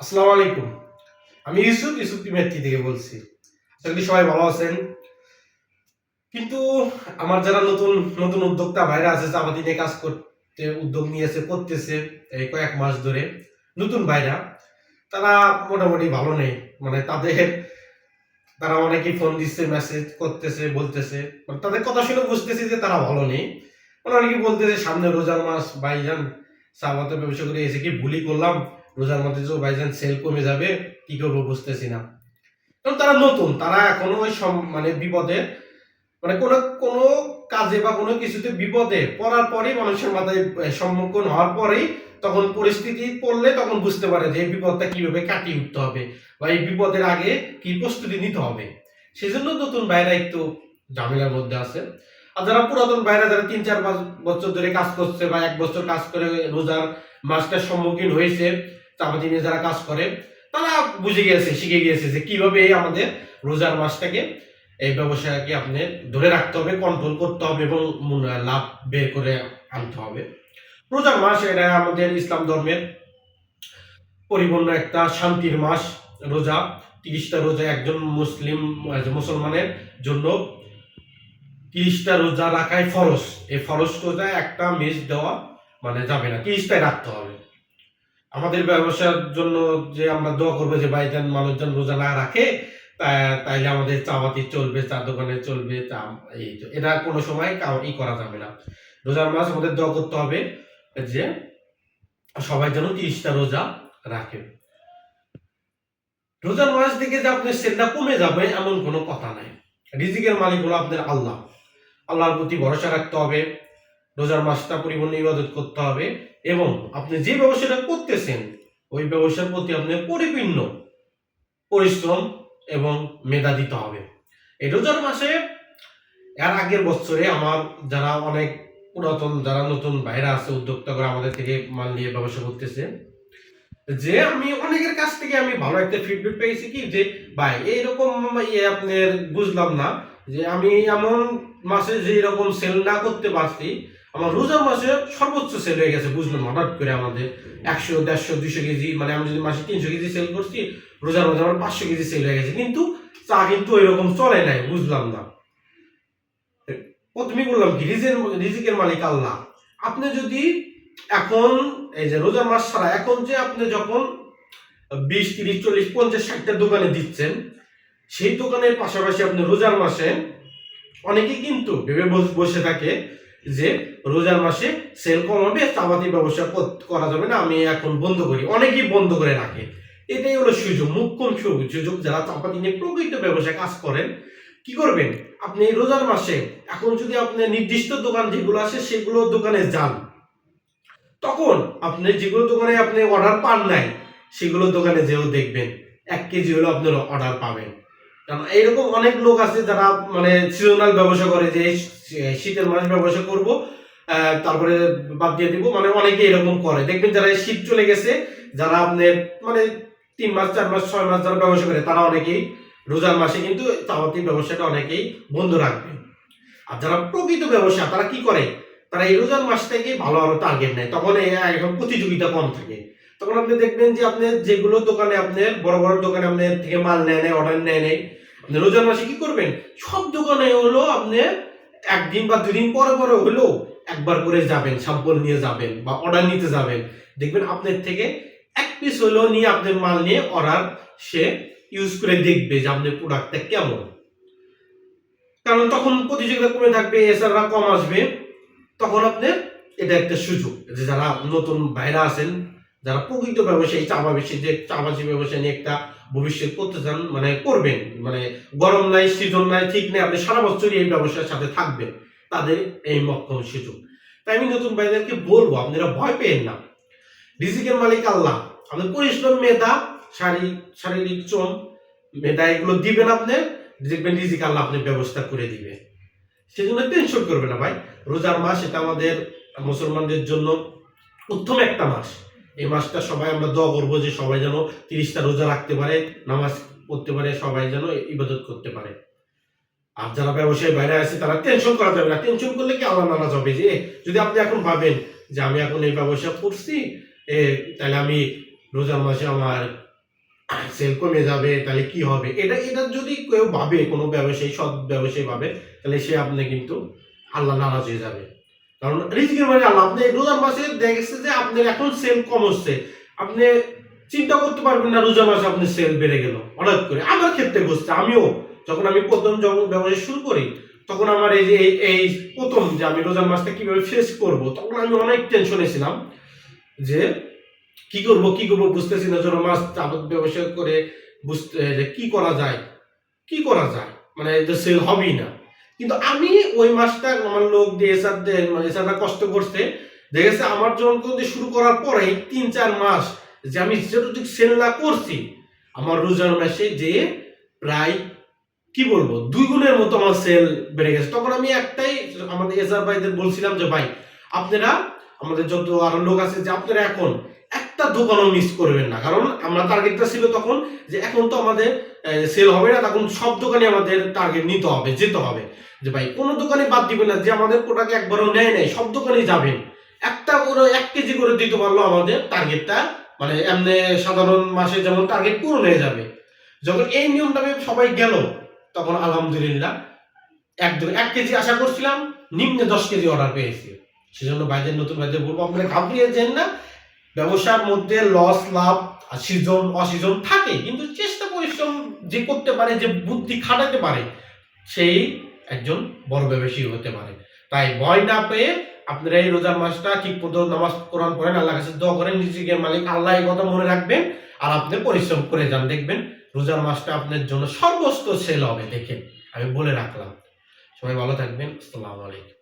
আসসালামু আলাইকুম। আমি ইউসুফ ইউসুফ টিমেট্রি থেকে বলছি। আশা সবাই ভালো আছেন। কিন্তু আমার যারা নতুন নতুন উদ্যোক্তা ভাইরা আছে চাপাতি নিয়ে কাজ করতে, উদ্যোগ নিয়েছে করতেছে এই কয়েক মাস ধরে, নতুন ভাইরা, তারা মোটামুটি ভালো নেই। মানে তাদের, তারা অনেকেই ফোন দিচ্ছে মেসেজ করতেছে, বলতেছে। মানে তাদের কথা শুনে বুঝতেছি যে তারা ভালো নেই। মানে অনেকে বলতেছে, সামনে রোজার মাস, ভাইজান সাবাতে ব্যবসা করে এসে কি ভুলই করলাম? রোজার মধ্যে যে ভাইজান সেল কমে যাবে, কি করব বুঝতেছি না। কারণ তারা নতুন, তারা এখনও ওই মানে বিপদে মানে কোনো কোনো কাজে বা কোনো কিছুতে বিপদে পড়ার পরেই মানুষের মাথায় সম্মুখীন হওয়ার পরেই তখন পরিস্থিতি পড়লে তখন বুঝতে পারে যে এই বিপদটা কীভাবে কাটিয়ে উঠতে হবে বা এই বিপদের আগে কি প্রস্তুতি নিতে হবে। সেজন্য নতুন বাইরা একটু ঝামেলার মধ্যে আছে। আর যারা পুরাতন বাইরে যারা তিন, চার পাঁচ বছর ধরে কাজ করছে বা এক বছর কাজ করে রোজার মাসটার সম্মুখীন হয়েছে চাপাতি যারা কাজ করে, তারা বুঝে গিয়েছে, শিখে গিয়েছে যে কীভাবে এই আমাদের রোজার মাসটাকে এই ব্যবসাকে আপনি ধরে রাখতে হবে কন্ট্রোল করতে হবে এবং লাভ বের করে আনতে হবে। রোজার মাস, এটা আমাদের ইসলাম ধর্মের পরিপূর্ণ একটা শান্তির মাস। রোজা, তিরিশটা রোজা একজন মুসলিম মুসলমানের জন্য তিরিশটা রোজা রাখাই ফরজ। এই ফরজ রোজা একটা মেজ দেওয়া মানে যাবে না, তিরিশটাই রাখতে হবে। আমাদের ব্যবসার জন্য যে আমরা দোয়া করব যে ভাইজান মানুষজন রোজা না রাখে তাইলে আমাদের চাবাতি চলবে, চা দোকানে চলবে চা এই। এটা কোনো সময় ই করা যাবে না। রোজার মাস আমাদের দোয়া করতে হবে যে সবাই যেন তিরিশটা রোজা রাখে। রোজার মাস থেকে যে আপনার সেলটা কমে যাবে এমন কোনো কথা নাই। রিজিকের মালিক হলো আপনার আল্লাহ। আল্লাহর প্রতি ভরসা রাখতে হবে। রোজার মাসটা পরিপূর্ণ ইবাদত করতে হবে এবং আপনি যে ব্যবসাটা করতেছেন, ওই ব্যবসার প্রতি আপনার পরিপূর্ণ পরিশ্রম এবং মেধা দিতে হবে। এই রোজার মাসে এর আগের বছরে আমার যারা অনেক পুরাতন, যারা নতুন বাইরে আছে, উদ্যোক্তা করে আমাদের থেকে মাল নিয়ে ব্যবসা করতেছে, যে আমি অনেকের কাছ থেকে আমি ভালো একটা ফিডব্যাক পেয়েছি কি যে, ভাই, এইরকম ইয়ে আপনার বুঝলাম না যে আমি এমন মাসে যে এরকম সেল না করতে পারছি আমার রোজার মাসে সর্বোচ্চ সেল হয়ে গেছে বুঝলাম হঠাৎ করে আমাদের একশো, দেড়শো দুশো কেজি মানে আমি যদি মাসে তিনশো কেজি সেল করছি, রোজার মাসে আমার পাঁচশো কেজি সেল হয়ে গেছে। কিন্তু চা কিন্তু এরকম চলে নাই, বুঝলাম না। প্রথমে বললাম কি, রিজের, রিজিকের মালিক আল্লাহ। আপনি যদি এখন, এই যে রোজার মাস ছাড়া, এখন যে আপনি যখন বিশ, তিরিশ, চল্লিশ, পঞ্চাশ, ষাটটা দোকানে দিচ্ছেন, সেই দোকানের পাশাপাশি আপনি রোজার মাসে অনেকেই কিন্তু ভেবে বসে থাকে যে রোজার মাসে সেল কমাবে চাবাতি ব্যবসা করা যাবে না, আমি এখন বন্ধ করি। অনেকেই বন্ধ করে রাখে। এটাই হলো সুযোগ মুখ্যম সুযোগ। যারা চাপাতি নিয়ে প্রকৃত ব্যবসায় কাজ করেন, কি করবেন? আপনি রোজার মাসে, এখন যদি আপনি নির্দিষ্ট দোকান যেগুলো আছে, সেগুলো দোকানে যান, তখন আপনি যেগুলো দোকানে আপনি অর্ডার পান নাই, সেগুলো দোকানে যেও দেখবেন। এক কেজি হলো আপনার অর্ডার পাবেন। কারণ এইরকম অনেক লোক আছে যারা মানে সিজনাল ব্যবসা করে যে শীতের মাস ব্যবসা করব তারপরে বাদ দিয়ে দিব। মানে অনেকে এরকম করে। দেখবেন যারা শীত চলে গেছে, যারা আপনার মানে তিন মাস, চার মাস, ছয় মাস যারা ব্যবসা করে, তারা অনেকেই রোজার মাসে কিন্তু চাওয়াতি ব্যবসাটা অনেকেই বন্ধ রাখবে। আর যারা প্রকৃত ব্যবসা, তারা কি করে? তারা এই রোজার মাস থেকে ভালো আরও টার্গেট নেয়। তখন এখন প্রতিযোগিতা কম থাকে। তখন আপনি দেখবেন যে আপনি যেগুলো দোকানে আপনি, বড় বড় দোকানে আপনার থেকে মাল নেয় নেয় অর্ডার নেয় নেয়, আপনি রোজার মাসে কি করবেন? সব দোকানে হলো আপনি একদিন বা দুদিন পরে পরে হলেও একবার করে যাবেন, স্যাম্পল নিয়ে যাবেন বা অর্ডার নিতে যাবেন। দেখবেন আপনার থেকে এক পিস হলেও নিয়ে আপনার মাল নিয়ে অর্ডার সে ইউজ করে দেখবে যে আপনার প্রোডাক্টটা কেমন। কারণ তখন প্রতিযোগিতা কমে থাকবে এছাড়া কম আসবে। তখন আপনার এটা একটা সুযোগ যে যারা নতুন বাইরে আছেন যারা প্রকৃত ব্যবসায়ী চা ব্যবসায়ী যে চাবাসি ব্যবসা নিয়ে একটা ভবিষ্যৎ করতে চান মানে করবেন মানে গরম নাই, সিজন নাই, ঠিক নেই, আপনি সারা বছরই এই ব্যবসার সাথে থাকবেন, তাদের এই মক্ষম সুযোগ। তাই আমি নতুন ভাইদেরকে বলব, আপনারা ভয় পেয়েন না। রিজিকের মালিক আল্লাহ। আপনার পরিশ্রম, মেধা শারীরিক শারীরিক শ্রম, মেধা এগুলো দিবেন আপনি, দেখবেন রিজিক আল্লাহ আপনি ব্যবস্থা করে দিবে। সেজন্য টেনশন করবে না ভাই। রোজার মাস, এটা আমাদের মুসলমানদের জন্য উত্তম একটা মাস। এই মাসটা সবাই আমরা দোয়া করব যে সবাই যেন তিরিশটা রোজা রাখতে পারে নামাজ পড়তে পারে সবাই যেন ইবাদত করতে পারে। আর যারা ব্যবসায়ী বাইরে আছে তারা টেনশন করা যাবে না। টেনশন করলে কি আল্লাহ নারাজ হবে? যে যদি আপনি এখন ভাবেন যে আমি এখন এই ব্যবসা করছি এ, তাহলে আমি রোজার মাসে আমার সেল কমে যাবে তাহলে কি হবে? এটা এটা যদি কেউ ভাবে কোনো ব্যবসায়ী সৎ ব্যবসায়ী ভাবে তাহলে সে আপনি কিন্তু আল্লাহ নারাজ হয়ে যাবে। কারণ রিজিকের মানে আল্লাহ, আপনি রোজার মাসে দেখেছে যে আপনার এখন সেল কম হচ্ছে। আপনি চিন্তা করতে পারবেন না, রোজা মাসে আপনি সেল বেড়ে গেল, হঠাৎ করে। আমার ক্ষেত্রে ঘটছে, আমিও যখন আমি প্রথম যখন ব্যবসা শুরু করি, তখন আমার এই যে, এই- প্রথম যে আমি রোজার মাসটা কীভাবে ফেস করব, তখন আমি অনেক টেনশনে ছিলাম যে কি করব কি করব বুঝতেছি না রোজার মাস আবাদ ব্যবসা করে বুঝতে যে কি করা যায়, কি করা যায়? মানে সেল হবেই না। কিন্তু আমি ওই মাসটা আমার লোক দিয়ে এসার মানে এসাররা কষ্ট করছে দেখেছে আমার যখন কিন্তু শুরু করার পরে তিন চার মাস যে আমি যেটুকু সেল না করছি, আমার রোজার মাসে যে প্রায়, কি বলব, দুই গুণের মতো আমার সেল বেড়ে গেছে। তখন আমি একটাই আমাদের এসআর ভাইদের বলছিলাম যে, ভাই, আপনারা, আমাদের যত আরও লোক আছে যে, আপনারা এখন একটা দোকানও মিস করবেন না। কারণ আমরা টার্গেটটা ছিল তখন যে এখন তো আমাদের সেল হবে না, তখন সব দোকানে আমাদের টার্গেট নিতে হবে, যেতে হবে। যে ভাই, কোনো দোকানে বাদ দিবেন না, যে আমাদের প্রোডাক্ট একবারও নেয় নেই, সব দোকানে যাবেন। একটা করে এক কেজি করে দিতে পারল আমাদের টার্গেটটা মানে এমনি সাধারণ মাসে যেমন টার্গেট পূরণ হয়ে যাবে। যখন এই নিয়মটা সবাই গেল, তখন আলহামদুলিল্লাহ একদম এক কেজি আশা করছিলাম, নিম্নে দশ কেজি অর্ডার পেয়েছি। সেজন্য ভাইদের, নতুন ভাইদের বলব, আপনারা ঘাবড়িয়ে যেন না। ব্যবসার মধ্যে লস লাভ সিজন অসিজন থাকে, কিন্তু চেষ্টা, পরিশ্রম যে করতে পারে, যে বুদ্ধি খাটাতে পারে, সেই একজন বড় ব্যবসায়ী হতে পারে। তাই ভয় না পেয়ে আপনারা এই রোজার মাসটা ঠিক মতো নামাজ কোরআন করেন আল্লাহ কাছে দোয়া করেন, নিজেকে মালিক, আল্লাহ এই কথা মনে রাখবেন আর আপনি পরিশ্রম করে যান। দেখবেন রোজার মাসটা আপনার জন্য সর্বোচ্চ সেল হবে, দেখেন। আমি বলে রাখলাম। সবাই ভালো থাকবেন। আসসালামু আলাইকুম।